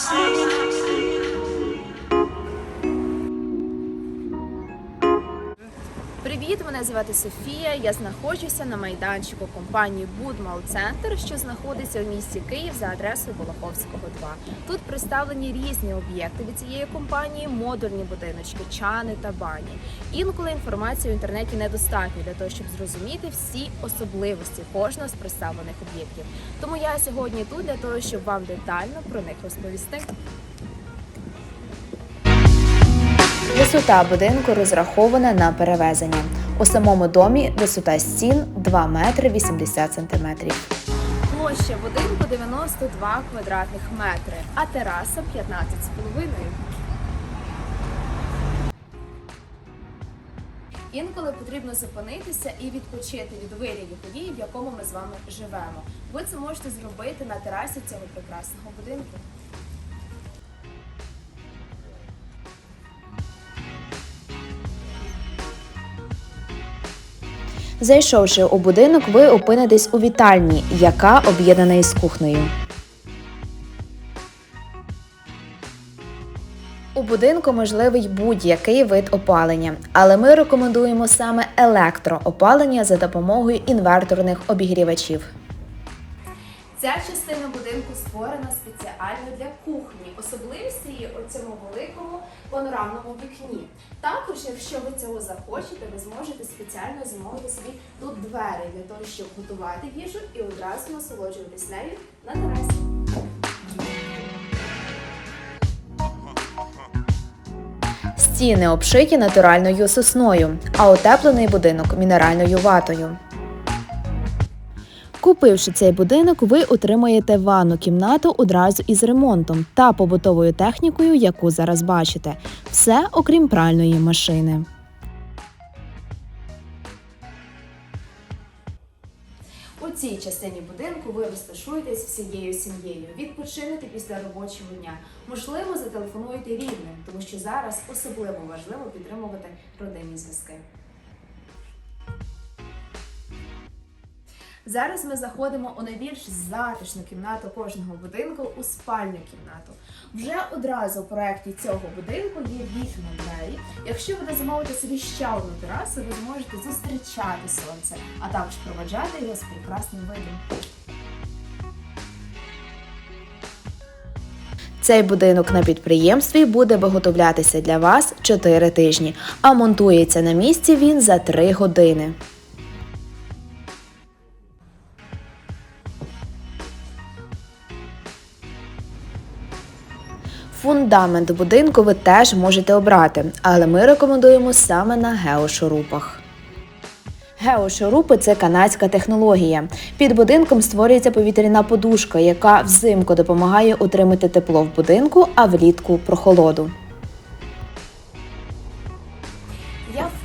singing. Привіт, мене звати Софія. Я знаходжуся на майданчику компанії Будмал Центр, що знаходиться в місті Київ за адресою Болоховського 2. Тут представлені різні об'єкти від цієї компанії, модульні будиночки, чани та бані. Інколи інформації в інтернеті недостатньо для того, щоб зрозуміти всі особливості кожного з представлених об'єктів. Тому я сьогодні тут для того, щоб вам детально про них розповісти. Висота будинку розрахована на перевезення. У самому домі висота стін 2 метри 80 сантиметрів. Площа будинку 92 квадратних метри, а тераса 15,5. Інколи потрібно зупинитися і відпочити від вирівів подій, в якому ми з вами живемо. Ви це можете зробити на терасі цього прекрасного будинку. Зайшовши у будинок, ви опинитесь у вітальні, яка об'єднана із кухнею. У будинку можливий будь-який вид опалення, але ми рекомендуємо саме електроопалення за допомогою інверторних обігрівачів. Ця частина будинку створена спеціально для кухні. Особливість її у цьому великому панорамному вікні. Також, якщо ви цього захочете, ви зможете спеціально замовити собі тут двері для того, щоб готувати їжу і одразу насолоджуватись нею на терасі. Стіни обшиті натуральною сосною, а утеплений будинок мінеральною ватою. Купивши цей будинок, ви отримаєте ванну кімнату одразу із ремонтом та побутовою технікою, яку зараз бачите. Все окрім пральної машини. У цій частині будинку ви розташуєтесь всією сім'єю, відпочинете після робочого дня. Можливо, зателефонуєте рідним, тому що зараз особливо важливо підтримувати родинні зв'язки. Зараз ми заходимо у найбільш затишну кімнату кожного будинку у спальню кімнату. Вже одразу в проєкті цього будинку є вікна двері. Якщо ви замовите собі ще одну терасу, ви зможете зустрічати сонце, а також проведжати його з прекрасним видом. Цей будинок на підприємстві буде виготовлятися для вас 4 тижні, а монтується на місці він за 3 години. Фундамент будинку ви теж можете обрати, але ми рекомендуємо саме на геошурупах. Геошурупи це канадська технологія. Під будинком створюється повітряна подушка, яка взимку допомагає утримати тепло в будинку, а влітку прохолоду.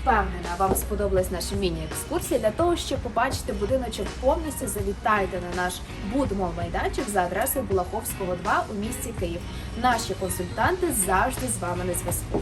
Впевнена, вам сподобалась наша міні-екскурсія. Для того, щоб побачити будиночок повністю, завітайте на наш будмо майданчик за адресою Булаховського 2 у місті Київ. Наші консультанти завжди з вами на зв'язку.